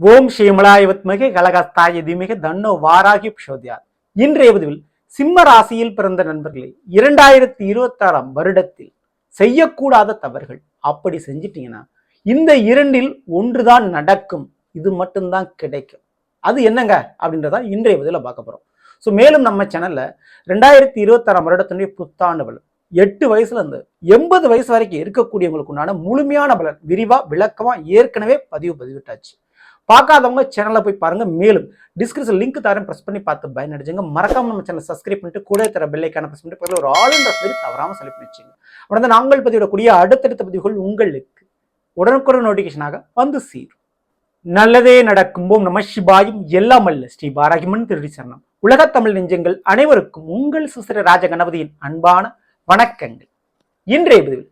ஓம் ஸ்ரீமலாயவத்மகே கலகஸ்தாய திமிக தன்னோ வாராகி பிஷோதியார் இன்றைய பதிவில் சிம்ம ராசியில் பிறந்த நண்பர்களே இரண்டாயிரத்தி இருபத்தாறாம் வருடத்தில் செய்யக்கூடாத தவறுகள் அப்படி செஞ்சிட்டீங்கன்னா இந்த இரண்டில் ஒன்றுதான் நடக்கும். இது மட்டும்தான் கிடைக்கும். அது என்னங்க? அப்படின்றத இன்றைய பதில பார்க்க போறோம். ஸோ மேலும் நம்ம சேனல்ல ரெண்டாயிரத்தி இருபத்தாறாம் வருடத்தினுடைய புத்தாண்டு பலன். எட்டு வயசுல இருந்து எண்பது வயசு வரைக்கும் இருக்கக்கூடியவங்களுக்கு உண்டான முழுமையான பலன் விரிவா விளக்கமா ஏற்கனவே பதிவு பதிவிட்டாச்சு. பார்க்காதவங்க சேனலை போய் பாருங்க. மேலும் டிஸ்கிரிப்ஷன் லிங்க் தரேன். ப்ரெஸ் பண்ணி பார்த்து பயனடைஞ்சுங்க. மறக்காம நம்ம சேனல் சப்ஸ்கிரைப் பண்ணிட்டு கூட தர பெல்லைக்கான ப்ரெஸ் பண்ணிட்டு பக்கத்துல ஒரு ஆல் என்ற பேர் தவறாமல் செலக்ட் பண்ணி வச்சுங்க. உடனே நாங்கள் பதிவிடக்கூடிய அடுத்தடுத்த பதிவுகள் உங்களுக்கு உடனுக்குடன் நோட்டிஃபிகேஷனாக வந்து சேரும். நல்லதே நடக்கும் ஓம் நம சிபாயும் எல்லாம் அல்ல. ஸ்ரீ பாராகிமன் திருடி சரணம். உலகத் தமிழ் நெஞ்சங்கள் அனைவருக்கும் உங்கள் சுசிர ராஜ கணபதியின் அன்பான வணக்கங்கள். இன்றைய பதிவில்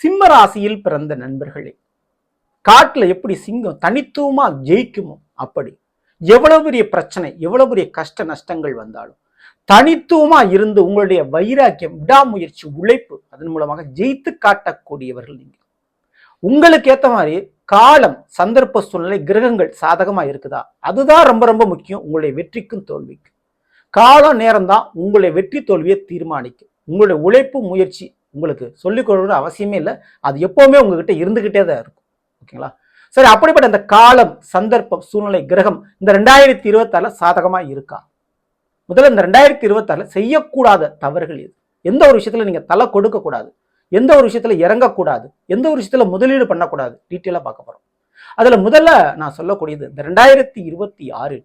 சிம்ம ராசியில் பிறந்த நண்பர்களே காட்டுல எப்படி சிங்கம் தனித்துவமா ஜெயிக்குமோ அப்படி. எவ்வளவு பெரிய பிரச்சனை எவ்வளவு பெரிய கஷ்ட நஷ்டங்கள் வந்தாலும். தனித்துவமா இருந்து உங்களுடைய வைராக்கியம் விடாமுயற்சி உழைப்பு அதன் மூலமாக ஜெயித்து காட்டக்கூடியவர்கள் நீங்கள் உங்களுக்கு ஏற்ற மாதிரி காலம் சந்தர்ப்ப சூழ்நிலை கிரகங்கள் சாதகமாக இருக்குதா? அதுதான் ரொம்ப ரொம்ப முக்கியம். உங்களுடைய வெற்றிக்கும் தோல்விக்கும். காலம் நேரம் தான் உங்களுடைய வெற்றி தோல்வியை தீர்மானிக்கும். உங்களுடைய உழைப்பு முயற்சி உங்களுக்கு சொல்லிக் கொடுக்கணும் அவசியமே இல்லை. அது எப்போவுமே உங்ககிட்ட இருந்துக்கிட்டே தான் இருக்கும். ஓகேங்களா? சரி அப்படிப்பட்ட இந்த காலம் சந்தர்ப்பம் சூழ்நிலை கிரகம் இந்த ரெண்டாயிரத்தி இருபத்தாறுல சாதகமா இருக்கா? முதல்ல இந்த ரெண்டாயிரத்தி இருபத்தாறுல செய்யக்கூடாத தவறுகள் இது எந்த ஒரு விஷயத்துல நீங்க தலை கொடுக்க கூடாது எந்த ஒரு விஷயத்துல இறங்கக்கூடாது எந்த ஒரு விஷயத்துல முதலீடு பண்ணக்கூடாது டீட்டெயிலாக பார்க்க போறோம். அதுல முதல்ல நான் சொல்லக்கூடியது இந்த ரெண்டாயிரத்தி இருபத்தி ஆறில்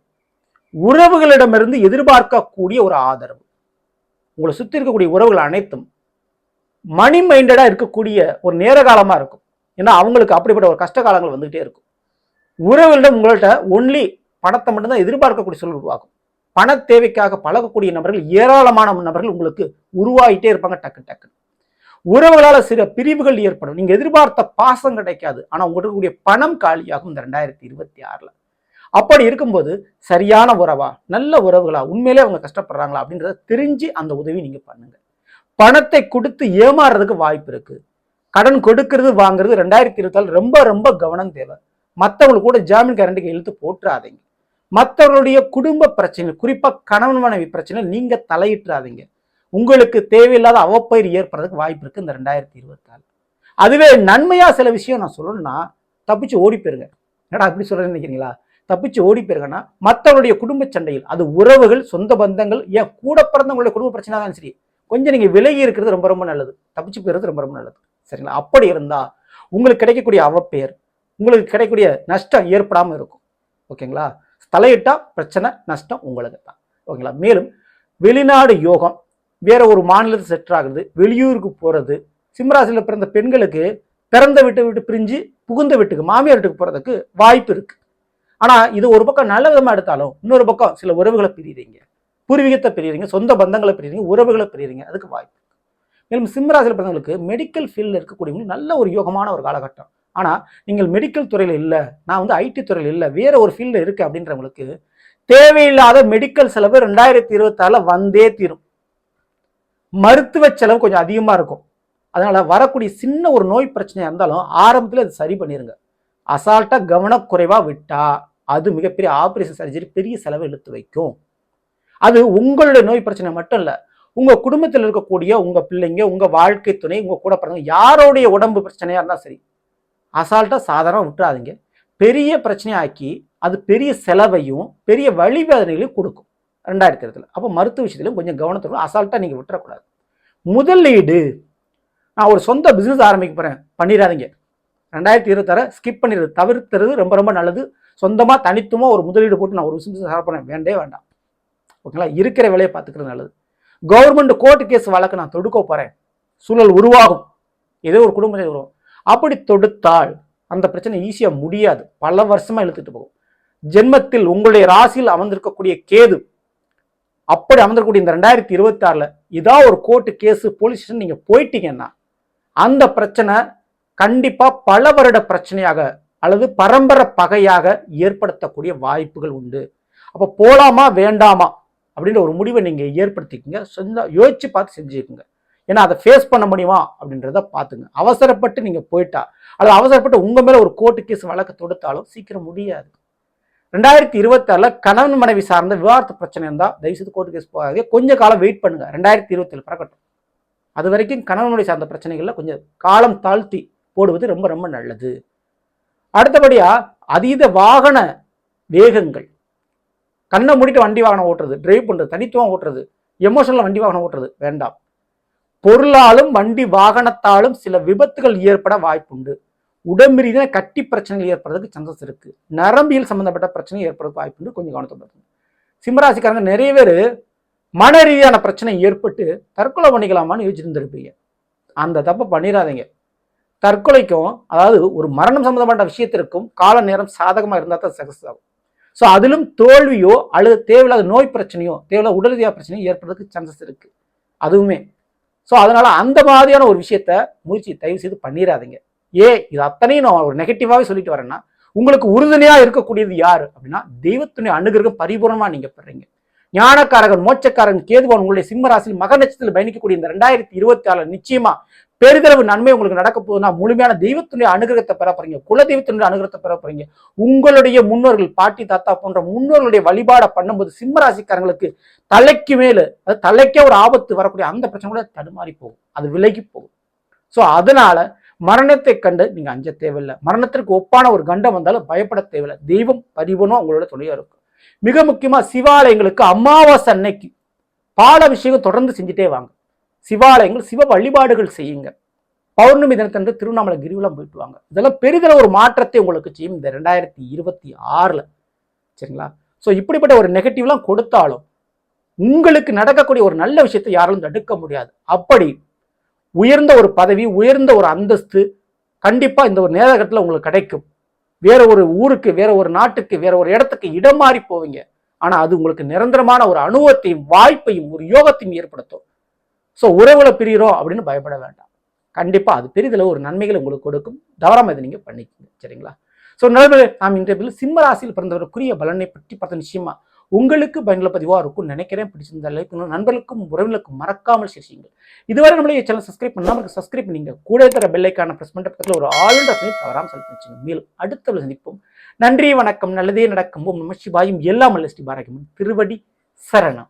உறவுகளிடமிருந்து எதிர்பார்க்கக்கூடிய ஒரு ஆதரவு. உங்களை சுத்தி இருக்கக்கூடிய உறவுகள் அனைத்தும் மணி மைண்டடா இருக்கக்கூடிய ஒரு நேர காலமா இருக்கும். ஏன்னா அவங்களுக்கு அப்படிப்பட்ட ஒரு கஷ்ட காலங்கள் வந்துகிட்டே இருக்கும். உறவுகளிடம் உங்கள்கிட்ட ஒன்லி பணத்தை மட்டும்தான் எதிர்பார்க்கக்கூடிய சூழல் உருவாகும். பண தேவைக்காக பழகக்கூடிய நபர்கள் ஏராளமான நபர்கள் உங்களுக்கு உருவாகிட்டே இருப்பாங்க டக்கு டக்கு உறவுகளால் சில பிரிவுகள் ஏற்படும். நீங்கள் எதிர்பார்த்த பாசம் கிடைக்காது. ஆனால் உங்களுக்கு கூடிய பணம் காலியாகும் இந்த ரெண்டாயிரத்தி இருபத்தி ஆறில். அப்படி இருக்கும்போது சரியான உறவா நல்ல உறவுகளா உண்மையிலே அவங்க கஷ்டப்படுறாங்களா அப்படின்றத தெரிஞ்சு அந்த உதவி நீங்கள் பண்ணுங்கள் பணத்தை கொடுத்து ஏமாறுறதுக்கு வாய்ப்பு இருக்குது கடன் கொடுக்கறது வாங்குறது ரெண்டாயிரத்தி இருபத்தாறு ரொம்ப ரொம்ப கவனம் தேவை. மற்றவங்களுக்கு கூட ஜாமீன் கேரண்டிக்கு இழுத்து போட்டுறாதீங்க. மற்றவர்களுடைய குடும்ப பிரச்சனை குறிப்பாக கணவன் மனைவி பிரச்சனை நீங்கள் தலையிட்டுறாதீங்க. உங்களுக்கு தேவையில்லாத அவப்பயிர் ஏற்படுறதுக்கு வாய்ப்பு இருக்குது இந்த ரெண்டாயிரத்தி இருபத்தாலு. அதுவே நன்மையாக சில விஷயம் நான் சொல்லணும்னா தப்பிச்சு ஓடி போயிருங்க. என்னடா அப்படி சொல்கிறேன்னு நினைக்கிறீங்களா? தப்பிச்சு ஓடி போயிருங்கன்னா மற்றவருடைய குடும்ப சண்டையில் அது உறவுகள் சொந்த பந்தங்கள் ஏன் கூட பிறந்தவங்களுடைய குடும்ப பிரச்சனை தான் சரி கொஞ்சம் நீங்கள் விலகி இருக்கிறது ரொம்ப ரொம்ப நல்லது. தப்பிச்சு போயிறது ரொம்ப ரொம்ப நல்லது. சரிங்களா? அப்படி இருந்தால் உங்களுக்கு கிடைக்கக்கூடிய அவப்பெயர் உங்களுக்கு கிடைக்கக்கூடிய நஷ்டம் ஏற்படாமல் இருக்கும். ஓகேங்களா? தலையிட்டால் பிரச்சனை நஷ்டம் உங்களுக்கு தான். ஓகேங்களா? மேலும் வெளிநாடு யோகம் வேற ஒரு மாநிலத்தில் செட் ஆகுறது வெளியூருக்கு போகிறது சிம்மராசியில பிறந்த பெண்களுக்கு பிறந்த வீட்டை விட்டு பிரிஞ்சு புகுந்த வீட்டுக்கு மாமியார் வீட்டுக்கு போகிறதுக்கு வாய்ப்பு இருக்குது ஆனால் இது ஒரு பக்கம் நல்ல விதமாக எடுத்தாலும் இன்னொரு பக்கம் சில உறவுகளை பிரியுறீங்க. பூர்வீகத்தை பிரியுறீங்க சொந்த பந்தங்களை பிரியுறீங்க உறவுகளை பிரிகிறீங்க அதுக்கு வாய்ப்பு மேலும் சிம்மராசியில் பிறந்தவங்களுக்கு மெடிக்கல் ஃபீல்டில் இருக்கக்கூடியவங்க நல்ல ஒரு யோகமான ஒரு காலகட்டம். ஆனால் நீங்கள் மெடிக்கல் துறையில் இல்லை நான் வந்து ஐடி துறையில் இல்லை வேற ஒரு ஃபீல்டில் இருக்கு அப்படின்றவங்களுக்கு தேவையில்லாத மெடிக்கல் செலவு ரெண்டாயிரத்தி இருபத்தாறில் வந்தே தீரும். மருத்துவ செலவு கொஞ்சம் அதிகமாக இருக்கும். அதனால் வரக்கூடிய சின்ன ஒரு நோய் பிரச்சனையாக இருந்தாலும் ஆரம்பத்தில் அது சரி பண்ணிடுங்க அசால்ட்டாக கவனக்குறைவாக விட்டால் அது மிகப்பெரிய ஆப்ரேஷன் சர்ஜரி பெரிய செலவு இழுத்து வைக்கும். அது உங்களுடைய நோய் பிரச்சனை மட்டும் இல்லை உங்கள் குடும்பத்தில் இருக்கக்கூடிய உங்கள் பிள்ளைங்க உங்கள் வாழ்க்கை துணை உங்கள் கூட பிறந்தவங்க யாரோடைய உடம்பு பிரச்சனையாக இருந்தால் சரி அசால்ட்டாக சாதாரண விட்டுறாதீங்க. பெரிய பிரச்சனையாக்கி அது பெரிய செலவையும் பெரிய வழிவேதனைகளையும் கொடுக்கும். ரெண்டாயிரத்தி இருபதுல. அப்போ மருத்துவ விஷயத்திலும் கொஞ்சம் கவனத்தோட அசால்ட்டாக நீங்கள் விட்டுறக்கூடாது. முதலீடு நான் ஒரு சொந்த பிஸ்னஸ் ஆரம்பிக்க போகிறேன் பண்ணிடாதீங்க. ரெண்டாயிரத்தி இருபத்தாறு ஸ்கிப் பண்ணிடுறது தவிர்த்துறது ரொம்ப ரொம்ப நல்லது. சொந்தமாக தனித்துவமாக ஒரு முதலீடு போட்டு நான் ஒரு பிஸ்னஸ் ஆரம்ப வேண்டே வேண்டாம். ஓகேங்களா? இருக்கிற வேலையை பார்த்துக்கிறது நல்லது. கவர்மெண்ட் கோர்ட் கேஸ் வழக்கு நான் தொடுக்க போகிறேன் சூழல் உருவாகும். ஏதோ ஒரு குடும்பத்தை உருவாகும் அப்படி தொடுத்தால் அந்த பிரச்சனை ஈஸியாக முடியாது. பல வருஷமாக இழுத்துட்டு போகும். ஜென்மத்தில் உங்களுடைய ராசியில் அமர்ந்திருக்கக்கூடிய கேது அப்படி அமர்ந்திருக்கக்கூடிய இந்த ரெண்டாயிரத்தி இருபத்தி ஆறில் ஏதாவது ஒரு கோர்ட்டு கேஸு போலீஸ் ஸ்டேஷன் நீங்கள் போயிட்டீங்கன்னா அந்த பிரச்சனை கண்டிப்பாக பல வருட பிரச்சனையாக அல்லது பரம்பரை பகையாக ஏற்படுத்தக்கூடிய வாய்ப்புகள் உண்டு. அப்போ போலாமா வேண்டாமா? அப்படின்ற ஒரு முடிவை நீங்கள் ஏற்படுத்திக்கங்க. சொந்த யோசித்து பார்த்து செஞ்சுக்கோங்க. ஏன்னா அதை ஃபேஸ் பண்ண முடியுமா? அப்படின்றத பார்த்துங்க. அவசரப்பட்டு நீங்கள் போயிட்டா அல்லது அவசரப்பட்டு உங்கள் மேலே ஒரு கோர்ட்டு கேஸ் வழக்கு தொடுத்தாலும் சீக்கிரம் முடியாது. ரெண்டாயிரத்தி இருபத்தாறில் கணவன் மனைவி சார்ந்த விவாகரத்து பிரச்சனை இருந்தால் தயவுசெய்து கோர்ட்டு கேஸ் போகாதே கொஞ்சம் காலம் வெயிட் பண்ணுங்கள் ரெண்டாயிரத்தி இருபத்தேழு பிறக்கட்டும். அது வரைக்கும் கணவன் மனைவி சார்ந்த பிரச்சனைகளில் கொஞ்சம் காலம் தாழ்த்தி போடுவது ரொம்ப ரொம்ப நல்லது. அடுத்தபடியாக அதீத வாகன வேகங்கள். கண்ணை மூடிட்டு வண்டி வாகனம் ஓட்டுறது டிரைவ் பண்ணுறது தனித்துவம் ஓட்டுறது எமோஷனில் வண்டி வாகனம் ஓட்டுறது வேண்டாம். பொருளாலும் வண்டி வாகனத்தாலும் சில விபத்துகள் ஏற்பட வாய்ப்புண்டு. உடம்புரீதியான கட்டி பிரச்சனைகள் ஏற்படுறதுக்கு சந்தஸ் இருக்குது நரம்பியல் சம்மந்தப்பட்ட பிரச்சனை ஏற்படுறதுக்கு வாய்ப்புண்டு. கொஞ்சம் கவனத்தை சிம்மராசிக்காரங்க நிறைய பேர் மன ரீதியான பிரச்சனை ஏற்பட்டு தற்கொலை பண்ணிக்கலாமான்னு யோசிச்சுருந்துருப்பீங்க அந்த தப்பை பண்ணிடாதீங்க தற்கொலைக்கும் அதாவது ஒரு மரணம் சம்மந்தப்பட்ட விஷயத்திற்கும் கால நேரம் சாதகமாக இருந்தால் தான் சக்ஸஸ் ஆகும். ஸோ அதிலும் தோல்வியோ அல்லது தேவையில்லாத நோய் பிரச்சனையோ தேவையில்லாத உடல் ரீதியாக பிரச்சனையோ ஏற்படுறதுக்கு சான்சஸ் இருக்கு. அதுவுமே. ஸோ அதனால அந்த மாதிரியான ஒரு விஷயத்த முயற்சி தயவு செய்து பண்ணிடாதீங்க ஏ இது அத்தனையும் நான் ஒரு நெகட்டிவாகவே சொல்லிட்டு வரேன்னா உங்களுக்கு உறுதுணையாக இருக்கக்கூடியது யார் அப்படின்னா தெய்வத்துணை அனுகிரகம் பரிபூர்ணமாக நீங்கள் பெறீங்க. ஞானக்காரகன் மோட்சக்காரன் கேதுவான் உங்களுடைய சிம்ம ராசியில் மக நட்சத்திரத்தில் பயணிக்கக்கூடிய இந்த ரெண்டாயிரத்தி இருபத்தி ஆறு நிச்சயமா பெருதளவு நன்மை உங்களுக்கு நடக்க போகுதுன்னா முழுமையான தெய்வத்துடைய அனுகிரகத்தை பெற போறீங்க. குல தெய்வத்தினுடைய அனுகிரகத்தை பெற போறீங்க. உங்களுடைய முன்னோர்கள் பாட்டி தாத்தா போன்ற முன்னோர்களுடைய வழிபாடை பண்ணும்போது சிம்மராசிக்காரங்களுக்கு தலைக்கு மேல அது தலைக்கே ஒரு ஆபத்து வரக்கூடிய அந்த பிரச்சனை கூட தடுமாறி போகும். அது விலகி போகும். ஸோ அதனால மரணத்தை கண்டு நீங்க அஞ்ச தேவையில்லை. மரணத்திற்கு ஒப்பான ஒரு கண்டம் வந்தாலும் பயப்பட தேவையில்லை. தெய்வம் பரிவனும் அவங்களோட துணையா இருக்கும். மிக முக்கியமா சிவாலயங்களுக்கு அமாவாசை அன்னைக்கு பால அபிஷேகம் தொடர்ந்து செஞ்சுட்டே வாங்க. சிவாலயங்கள் சிவ வழிபாடுகள் செய்யுங்க. பௌர்ணமி தினத்தன்று திருவண்ணாமலை கிரிவலம் போயிட்டு வாங்க. இதெல்லாம் பெரிதளவு ஒரு மாற்றத்தை உங்களுக்கு செய்யும் இந்த ரெண்டாயிரத்தி இருபத்தி ஆறில். சரிங்களா? ஸோ இப்படிப்பட்ட ஒரு நெகட்டிவ்லாம் கொடுத்தாலும் உங்களுக்கு நடக்கக்கூடிய ஒரு நல்ல விஷயத்தை யாராலும் தடுக்க முடியாது. அப்படி உயர்ந்த ஒரு பதவி உயர்ந்த ஒரு அந்தஸ்து கண்டிப்பாக இந்த ஒரு நேரகத்தில் உங்களுக்கு கிடைக்கும். வேற ஒரு ஊருக்கு வேற ஒரு நாட்டுக்கு வேற ஒரு இடத்துக்கு இடம் மாறி போவீங்க. ஆனால் அது உங்களுக்கு நிரந்தரமான ஒரு அனுபவத்தையும் வாய்ப்பையும் ஒரு யோகத்தையும் ஏற்படுத்தும். ஸோ உறவுல பிரிகிறோம் அப்படின்னு பயப்பட வேண்டாம். கண்டிப்பாக அது பெரிதளவு ஒரு நன்மைகளை உங்களுக்கு கொடுக்கும். தவறாமல் இதை நீங்கள் பண்ணிக்கோங்க. சரிங்களா? ஸோ நண்பர்களே நாம் இன்றைய சிம்ம ராசியில் பிறந்தவருக்குரிய பலனை பற்றி பார்த்த நிச்சயமா உங்களுக்கு பயனுள்ள பதிவாக இருக்கும்னு நினைக்கிறேன். பிடிச்சிருந்த லைக் நண்பர்களுக்கும் உறவினர்களுக்கும் மறக்காமல் ஷேர் செய்யுங்கள். இதுவரை நம்மளே சேனல் சப்ஸ்கிரைப் பண்ணாமல் சப்ஸ்கிரைப் நீங்கள் கூட தர பெல்லைக்கான ப்ரெஸ் பண்ணுற பக்கத்தில் ஒரு ஆளுநர் தவறாமல் செலுத்தி மேலும் அடுத்த சந்திப்போம். நன்றி வணக்கம். நல்லதே நடக்கும். ஓம் நம சிவாயும். எல்லாம் அல்ல ஸ்ரீ பாரகமும் திருவடி சரணம்.